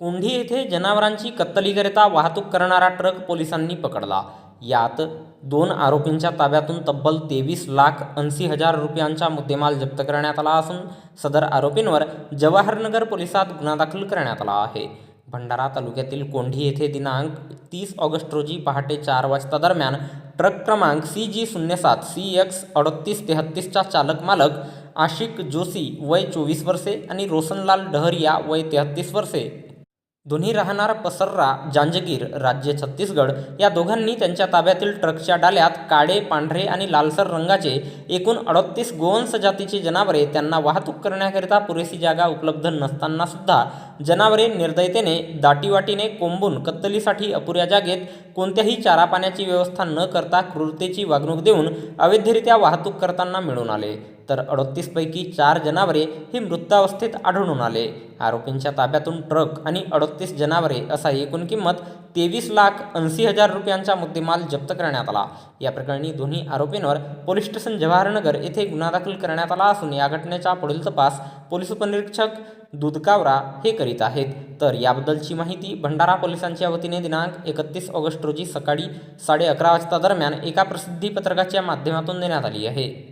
कोंढी येथे जनावरांची कत्तलीकरिता वाहतूक करणारा ट्रक पोलिसांनी पकडला. यात दोन आरोपींच्या ताब्यातून तब्बल तेवीस लाख ऐंशी हजार रुपयांचा मुद्देमाल जप्त करण्यात आला असून सदर आरोपींवर जवाहरनगर पोलिसात गुन्हा दाखल करण्यात आला आहे. भंडारा तालुक्यातील कोंढी येथे दिनांक तीस ऑगस्ट रोजी पहाटे चार वाजता दरम्यान ट्रक क्रमांक सी जी शून्य सात सी एक्स अडतीस तेहत्तीसचा चालक मालक आशिक जोशी वय चोवीस वर्षे आणि रोशनलाल डहरिया वय तेहत्तीस वर्षे दोन्ही राहणार पसर्रा जांजगीर राज्य छत्तीसगड या दोघांनी त्यांच्या ताब्यातील ट्रकच्या डाल्यात काळे पांढरे आणि लालसर रंगाचे एकूण अडतीस गोवंस जातीची जनावरे त्यांना वाहतूक करण्याकरिता पुरेशी जागा उपलब्ध नसताना सुद्धा जनावरे निर्दयतेने दाटीवाटीने कोंबून कत्तलीसाठी अपुऱ्या जागेत कोणत्याही चारा पाण्याची व्यवस्था न करता क्रूरतेची वागणूक देऊन अवैधरित्या वाहतूक करताना मिळून आले. तर अडतीसपैकी चार जनावरे ही मृतावस्थेत आढळून आले. आरोपींच्या ताब्यातून ट्रक आणि अडतीस जनावरे असा एकूण किंमत तेवीस लाख ऐंशी हजार रुपयांचा मुद्देमाल जप्त करण्यात आला. या प्रकरणी दोन्ही आरोपींवर पोलीस स्टेशन जवाहरनगर येथे गुन्हा दाखल करण्यात आला असून या घटनेचा पुढील तपास पोलीस उपनिरीक्षक दुधकावरा हे करीत आहेत. तर याबद्दलची माहिती भंडारा पोलिसांच्या वतीने दिनांक एकतीस ऑगस्ट रोजी सकाळी साडे अकरा वाजता दरम्यान एका प्रसिद्धी पत्रकाच्या माध्यमातून देण्यात आली आहे.